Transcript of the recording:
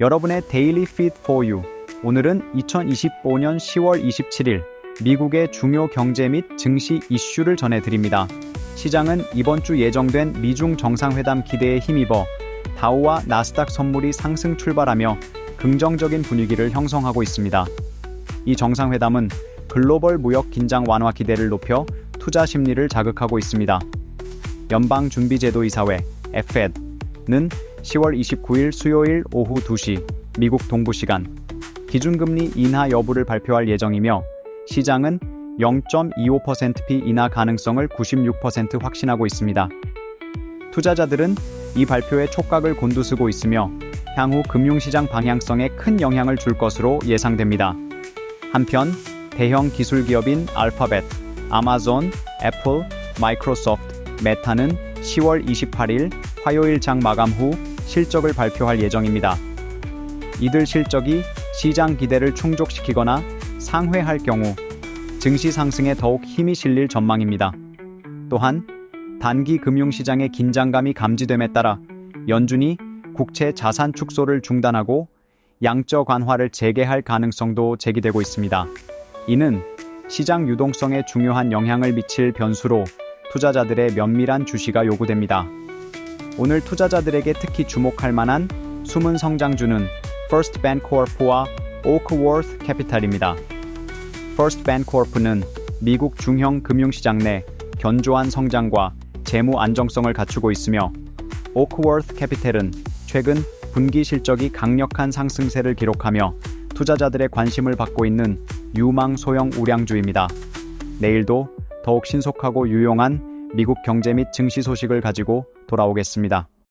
여러분의 데일리 Feed for You. 오늘은 2025년 10월 27일 미국의 중요 경제 및 증시 이슈를 전해드립니다. 시장은 이번 주 예정된 미중 정상회담 기대에 힘입어 다우와 나스닥 선물이 상승 출발하며 긍정적인 분위기를 형성하고 있습니다. 이 정상회담은 글로벌 무역 긴장 완화 기대를 높여 투자 심리를 자극하고 있습니다. 연방준비제도이사회 FED 는 10월 29일 수요일 오후 2시 미국 동부 시간 기준금리 인하 여부를 발표할 예정이며 시장은 0.25%피 인하 가능성을 96% 확신하고 있습니다. 투자자들은 이 발표에 촉각을 곤두쓰고 있으며 향후 금융시장 방향성에 큰 영향을 줄 것으로 예상됩니다. 한편 대형 기술 기업인 알파벳, 아마존, 애플, 마이크로소프트, 메타는 10월 28일 화요일 장 마감 후 실적을 발표할 예정입니다. 이들 실적이 시장 기대를 충족시키거나 상회할 경우 증시 상승에 더욱 힘이 실릴 전망입니다. 또한 단기 금융시장의 긴장감이 감지됨에 따라 연준이 국채 자산 축소를 중단하고 양적 완화를 재개할 가능성도 제기되고 있습니다. 이는 시장 유동성에 중요한 영향을 미칠 변수로 투자자들의 면밀한 주시가 요구됩니다. 오늘 투자자들에게 특히 주목할 만한 숨은 성장주는 First Bancorp와 Oakworth Capital입니다. First Bancorp는 미국 중형 금융시장 내 견조한 성장과 재무 안정성을 갖추고 있으며 Oakworth Capital은 최근 분기 실적이 강력한 상승세를 기록하며 투자자들의 관심을 받고 있는 유망 소형 우량주입니다. 내일도 더욱 신속하고 유용한 미국 경제 및 증시 소식을 가지고 돌아오겠습니다.